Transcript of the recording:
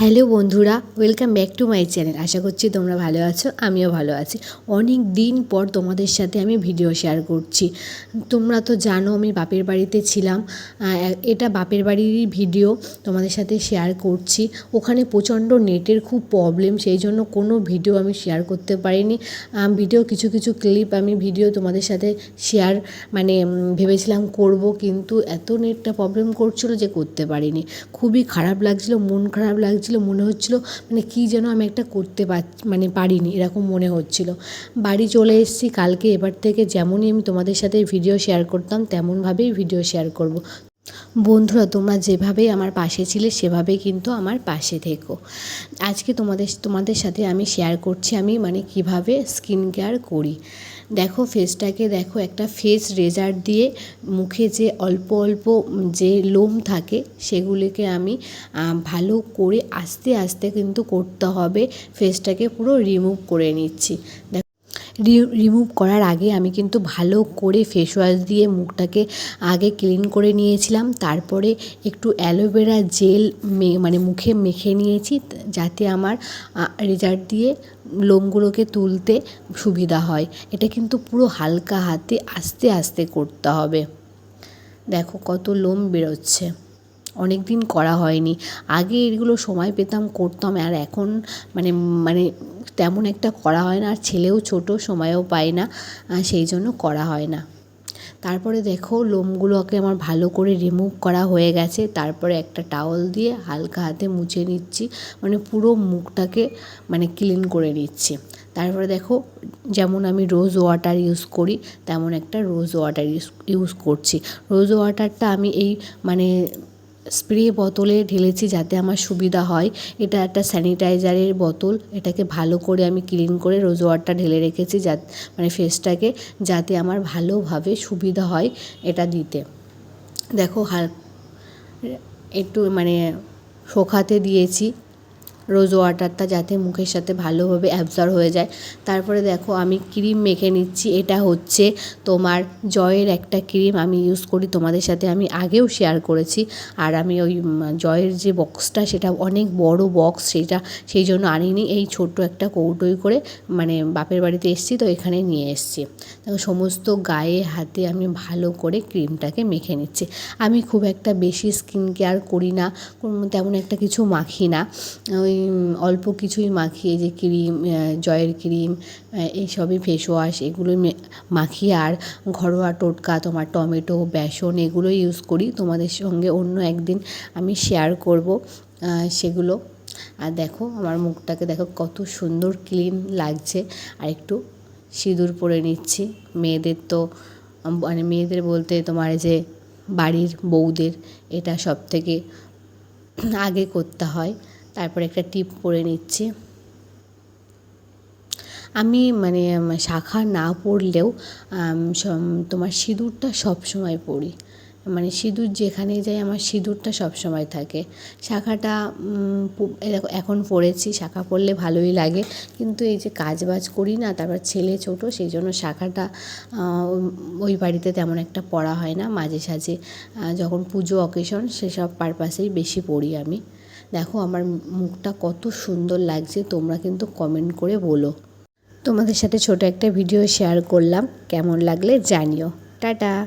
Hello বন্ধুরা welcome back to my channel আশা করছি তোমরা ভালো আছো, আমিও ভালো আছি। অনেক দিন পর তোমাদের সাথে আমি ভিডিও শেয়ার করছি। তোমরা তো জানো আমি বাপের বাড়িতে ছিলাম এটা বাপের বাড়িরই ভিডিও তোমাদের সাথে শেয়ার করছি। ওখানে প্রচণ্ড নেটের খুব প্রবলেম সেই জন্য কোনো ভিডিও আমি শেয়ার করতে পারিনি। ভিডিও কিছু কিছু ক্লিপ আমি ভিডিও তোমাদের সাথে শেয়ার মানে ভেবেছিলাম করব, কিন্তু এত নেটটা প্রবলেম করছিল যে করতে পারিনি। খুবই খারাপ লাগছিল, মন খারাপ লাগছিল মনে হচ্ছিল মানে কী যেন আমি একটা করতে পার মানে পারিনি, এরকম মনে হচ্ছিল। বাড়ি চলে এসেছি কালকে, এবার থেকে যেমনই আমি তোমাদের সাথে ভিডিও শেয়ার করতাম, তেমনভাবেই ভিডিও শেয়ার করব। বন্ধুরা, তোমরা যেভাবেই আমার পাশে ছিলে, সেভাবেই কিন্তু আমার পাশে থেকো। আজকে তোমাদের তোমাদের সাথে আমি শেয়ার করছি, আমি মানে কীভাবে স্কিন কেয়ার করি। দেখো ফেসটাকে দেখো, একটা ফেস রেজার দিয়ে মুখে যে অল্প অল্প যে লোম থাকে, সেগুলিকে আমি ভালো করে আস্তে আস্তে কিন্তু করতে হবে। ফেসটাকে পুরো রিমুভ করে নিচ্ছি। রিমুভ করার আগে আমি কিন্তু ভালো করে ফেস ওয়াশ দিয়ে মুখটাকে আগে ক্লিন করে নিয়েছিলাম। তারপরে একটু অ্যালোভেরা জেল মানে মুখে মেখে নিয়েছি যাতে আমার রেজার দিয়ে লোমগুলোকে তুলতে সুবিধা হয়। এটা কিন্তু পুরো হালকা হাতে আস্তে আস্তে করতে হবে। দেখো কত লোম বেরোচ্ছে। অনেক দিন করা হয়নি। আগে এগুলো সময় পেতাম, করতাম আর এখন মানে মানে তেমন একটা করা হয় না। আর ছেলেও ছোট, সময়ও পায় না সেই জন্য করা হয় না। তারপরে দেখো, লোমগুলোকে আমার ভালো করে রিমুভ করা হয়ে গেছে। তারপরে একটা টাওয়াল দিয়ে হালকা হাতে মুছে নিচ্ছি। মানে পুরো মুখটাকে মানে ক্লিন করে নিচ্ছি। তারপরে দেখো, যেমন আমি রোজ ওয়াটার ইউজ করি, তেমন একটা রোজ ওয়াটার ইউজ ইউজ করছি। রোজ ওয়াটারটা আমি এই মানে স্প্রে বোতলে ঢেলেছি যাতে আমার সুবিধা হয়। এটা একটা স্যানিটাইজারের বোতল। এটাকে ভালো করে আমি ক্লিন করে রোজ ওয়াটার ঢেলে রেখেছি যা মানে ফেসটাকে, যাতে আমার ভালোভাবে সুবিধা হয় এটা দিতে। দেখো হাল, একটু মানে শোকাতে দিয়েছি। রোজ ওয়াটারটা যাতে মুখের সাথে ভালোভাবে অ্যাবজর্ব হয়ে যায়। তারপরে দেখো আমি ক্রিম মেখে নিচ্ছি, এটা হচ্ছে তোমার জয়ের একটা ক্রিম আমি ইউজ করি, তোমাদের সাথে আমি আগেও শেয়ার করেছি। আর আমি ওই জয়ের যে বক্সটা সেটা অনেক বড় বক্স সেটা, সেই জন্য আনিনি, এই ছোট্ট একটা কৌটোই করে মানে বাপের বাড়িতে এসেছি তো এখানে নিয়ে এসেছি। দেখো সমস্ত গায়ে হাতে আমি ভালো করে ক্রিমটাকে মেখে নিচ্ছি। আমি খুব একটা বেশি স্কিন কেয়ার করি না তেমন একটা কিছু মাখি না। ওই উম, অল্প কিছুই মাখিয়ে যে ক্রিম জয়ের ক্রিম এইসবই ফেস ওয়াশ এগুলোই মে- মাখি আর ঘরোয়া টোটকা তোমার টমেটো বেসন এগুলো ইউজ করি। তোমাদের সঙ্গে অন্য একদিন আমি শেয়ার করব সেগুলো। আর দেখো আমার মুখটাকে দেখো কত সুন্দর ক্লিন লাগছে। আর একটু সিঁদুর পরে নিচ্ছি। মেয়েদের তো মানে মেয়েদের বলতে তোমার যে বাড়ির বউদের এটা সব থেকে আগে করতে হয়। তারপরে একটা টিপ পরে নিচ্ছি। আমি মানে শাখা না সম- তোমার সিঁদুরটা সব সময় পরি মানে সিঁদুর যেখানেই যাই আমার সিঁদুরটা সব সময় থাকে। শাখাটা এখন পরেছি শাখা পরলে ভালোই লাগে। কিন্তু এই যে কাজ বাজ করি না, তারপর ছেলে ছোট, সেই জন্য শাখাটা ওই বাড়িতে তেমন একটা পড়া হয় না। মাঝে সাঝে যখন পুজো, অকেশন, সেসব পারপাসেই বেশি পড়ি আমি। দেখো আমার মুখটা কত সুন্দর লাগছে, তোমরা কিন্তু কমেন্ট করে বলো। তোমাদের সাথে ছোট একটা ভিডিও শেয়ার করলাম, কেমন লাগলে জানিও। টাটা!